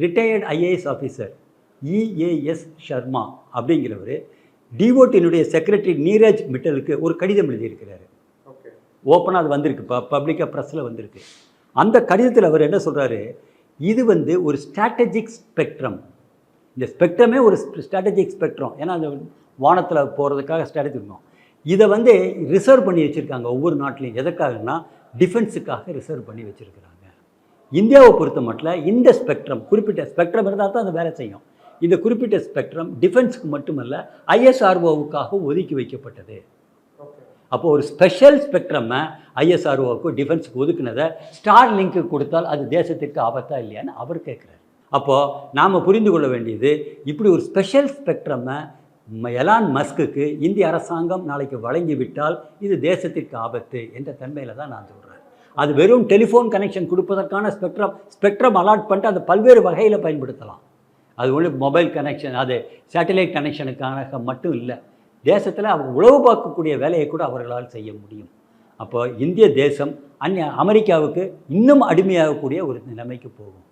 Retired IAS officer EAS Sarma அப்படிங்கிறவர் டிஓட்டினுடைய secretary Neeraj மிட்டலுக்கு ஒரு கடிதம் எழுதியிருக்கிறாரு. ஓகே ஓப்பனாக அது வந்திருக்கு இப்போ பப்ளிக்காக ப்ரெஸ்ஸில் வந்திருக்கு. அந்த கடிதத்தில் அவர் என்ன சொல்கிறாரு இது வந்து ஒரு ஸ்ட்ராட்டஜிக் ஸ்பெக்ட்ரம் இந்த ஸ்பெக்ட்ரமே ஒரு ஸ்ட்ராட்டஜிக் ஸ்பெக்ட்ரம் ஏன்னா அந்த வானத்தில் போகிறதுக்காக ஸ்ட்ராட்டஜி இருக்கும் இதை வந்து ரிசர்வ் பண்ணி வச்சுருக்காங்க ஒவ்வொரு நாட்டிலையும். எதற்காகனா டிஃபென்ஸுக்காக ரிசர்வ் பண்ணி வச்சுருக்கிறாங்க. இந்தியாவை பொறுத்த மட்டும் இந்த ஸ்பெக்ட்ரம் குறிப்பிட்ட ஸ்பெக்ட்ரம் இருந்தால் தான் அது வேலை செய்யும். இந்த குறிப்பிட்ட ஸ்பெக்ட்ரம் டிஃபென்ஸுக்கு மட்டுமல்ல ஐஎஸ்ஆர்ஓவுக்காக ஒதுக்கி வைக்கப்பட்டது. அப்போது அப்போ ஒரு ஸ்பெஷல் ஸ்பெக்ட்ரம்மை ஐஎஸ்ஆர்ஓவுக்கு டிஃபென்ஸுக்கு ஒதுக்குனதை ஸ்டார் லிங்க்கு கொடுத்தால் அது தேசத்திற்கு ஆபத்தா இல்லையான்னு அவர் கேட்குறாரு. அப்போது நாம் புரிந்து கொள்ள வேண்டியது இப்படி ஒரு ஸ்பெஷல் ஸ்பெக்ட்ரமை எலான் மஸ்குக்கு இந்திய அரசாங்கம் நாளைக்கு வழங்கி விட்டால் இது தேசத்திற்கு ஆபத்து என்ற தன்மையில் தான் நான் சொல்கிறேன் அது வெறும் டெலிஃபோன் கனெக்ஷன் கொடுப்பதற்கான ஸ்பெக்ட்ரம் ஸ்பெக்ட்ரம் அலாட் பண்ணிட்டு அதை பல்வேறு வகையில் பயன்படுத்தலாம். அது ஒன்று மொபைல் கனெக்ஷன் அது சேட்டலைட் கனெக்ஷனுக்காக மட்டும் இல்லை தேசத்தில் அவங்க உழவு பார்க்கக்கூடிய வேலையை கூட அவர்களால் செய்ய முடியும். அப்போ இந்திய தேசம் அந்நிய அமெரிக்காவுக்கு இன்னும் அடிமையாகக்கூடிய ஒரு நிலைமைக்கு போகும்.